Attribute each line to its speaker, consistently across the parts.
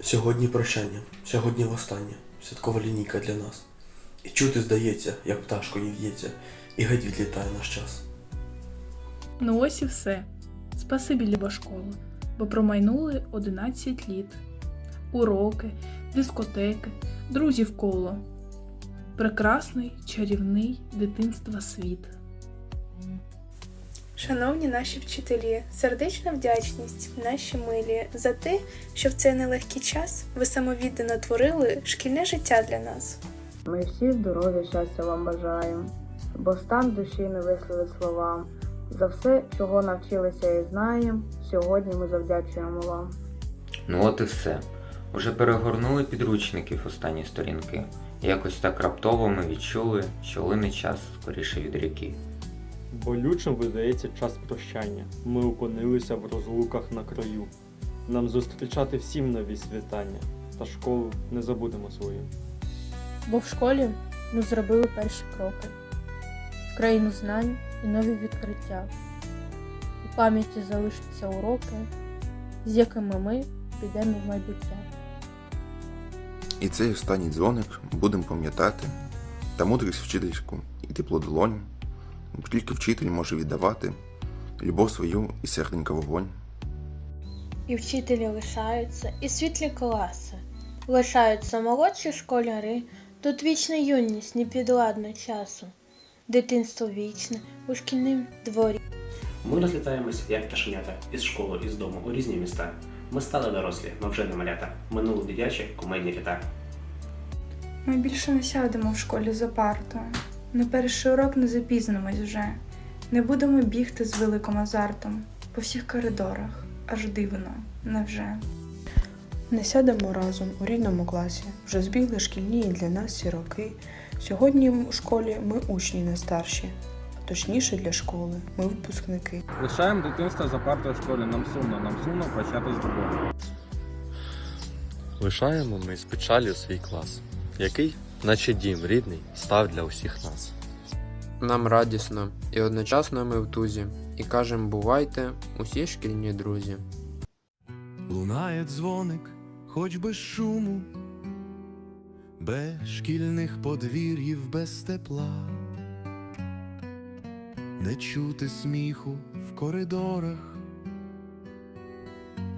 Speaker 1: Сьогодні прощання, сьогодні востаннє, святкова лінійка для нас. І чути здається, як пташкою в'ється, і геть відлітає наш час.
Speaker 2: Ну ось і все. Спасибі, люба школа, бо промайнули 11 літ. Уроки, дискотеки, друзів коло. Прекрасний, чарівний дитинства світ.
Speaker 3: Шановні наші вчителі, сердечна вдячність, наші милі, за те, що в цей нелегкий час ви самовіддано творили шкільне життя для нас.
Speaker 4: Ми всі здоров'я, щастя вам бажаємо, бо стан душі не висловить словам. За все, чого навчилися і знаємо, сьогодні ми завдячуємо вам.
Speaker 5: Ну от і все. Уже перегорнули підручників останні сторінки. Якось так раптово ми відчули, що лине час скоріше від ріки.
Speaker 6: Болючим видається час прощання. Ми опинилися в розлуках на краю. Нам зустрічати всім нові світання, та школу не забудемо свою.
Speaker 7: Бо в школі ми зробили перші кроки в країну знань і нові відкриття. У пам'яті залишаться уроки, з якими ми підемо в майбуття.
Speaker 8: І цей останній дзвоник будемо пам'ятати, та мудрість вчительську і тепло долонь, тільки вчитель може віддавати любов свою і серденька вогонь.
Speaker 9: І вчителі лишаються, і світлі класи. Лишаються молодші школяри, тут вічна юність не підладна часу. Дитинство вічне у шкільним дворі.
Speaker 10: Ми розлітаємось, як пташенята, із школи, із дому, у різні міста. Ми стали дорослі, но вже не малята. Минуло дитячі кумедні літа.
Speaker 3: Ми більше не сядемо в школі за парту. На перший урок не запізнимось вже. Не будемо бігти з великим азартом по всіх коридорах. Аж дивно, невже?
Speaker 11: Не сядемо разом у рідному класі, вже збігли шкільні і для нас ці роки. Сьогодні в школі ми учні не старші, точніше для школи, ми випускники.
Speaker 6: Лишаємо дитинство за партою в школі. Нам сумно, нам сумно почати з любові.
Speaker 12: Лишаємо ми з печалю свій клас, який, наче дім рідний, став для усіх нас.
Speaker 13: Нам радісно і одночасно ми в тузі, і кажем бувайте усі шкільні друзі.
Speaker 14: Лунає дзвоник, хоч без шуму, без шкільних подвір'їв, без тепла, не чути сміху в коридорах,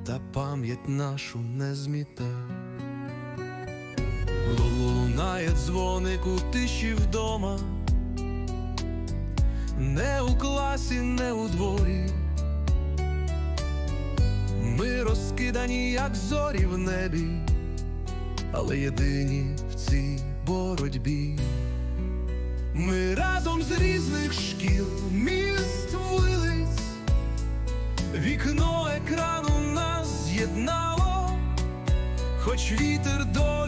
Speaker 14: та пам'ять нашу не зміта. Лунає дзвоник у тиші вдома, не у класі, не у дворі. Ми розкидані, як зорі в небі, але єдині в цій боротьбі. Ми разом з різних шкіл, міст вулиць, вікно екрану нас з'єднало, хоч вітер долі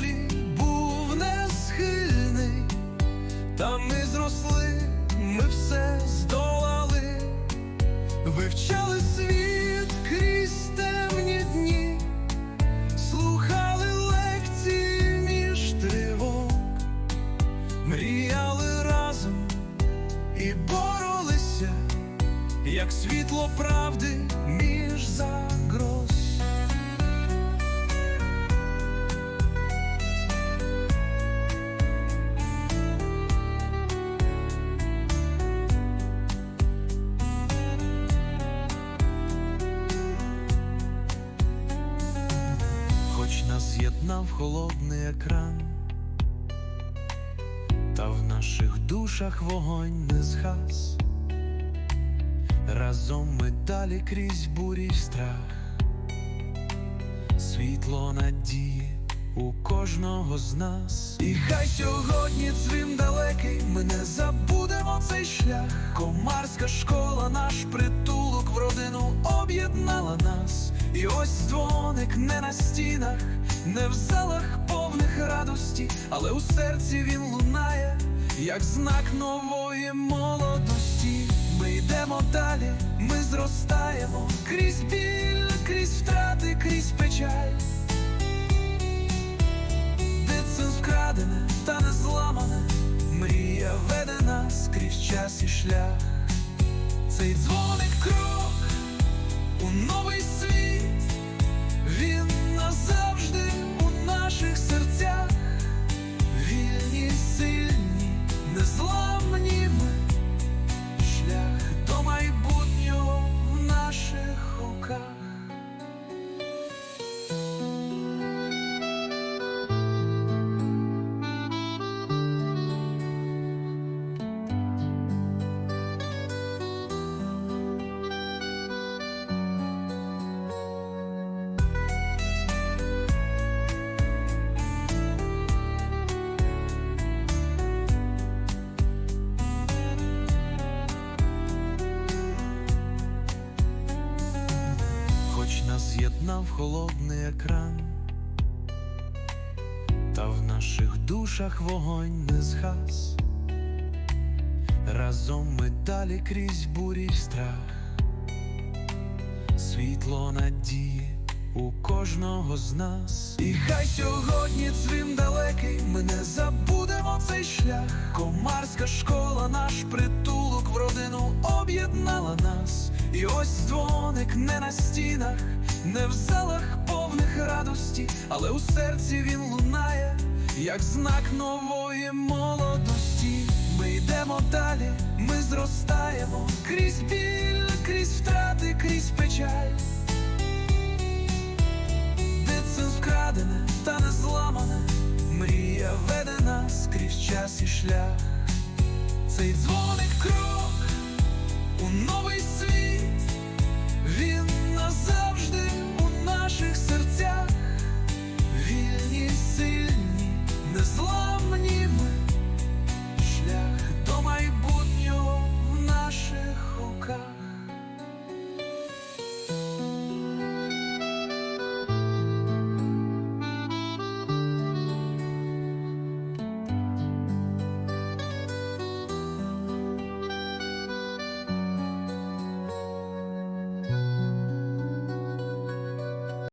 Speaker 14: та ми зросли, ми все здолали, вивчали світ крізь темні дні, слухали лекції між тривог, мріяли разом і боролися, як світло правди між загроз. Екран, та в наших душах вогонь не згас. Разом ми далі крізь бурі страх, світло надії у кожного з нас. І хай сьогодні дзвін далекий, ми не забудемо цей шлях. Комарська школа, наш притулок в родину об'єднала нас. І ось дзвоник не на стінах, не в залах повних радості, але у серці він лунає, як знак нової молодості. Ми йдемо далі, ми зростаємо крізь біль, крізь втрати, крізь печаль. Дитинство вкрадене та не зламане, мрія веде нас крізь час і шлях. Цей дзвоник крок у новий з'єднав холодний екран, та в наших душах вогонь не згас. Разом ми далі крізь бурі страх, світло надії у кожного з нас. І хай сьогодні дзвін далекий, ми не забудемо цей шлях. Комарська школа, наш притулок в родину об'єднала нас. І ось дзвоник не на стінах, не в залах повних радості, але у серці він лунає, як знак нової молодості. Ми йдемо далі, ми зростаємо крізь біль, крізь втрати, крізь печаль. Дитинство вкрадене та не зламане, мрія веде нас крізь час і шлях. Цей дзвоник крок у новий світ.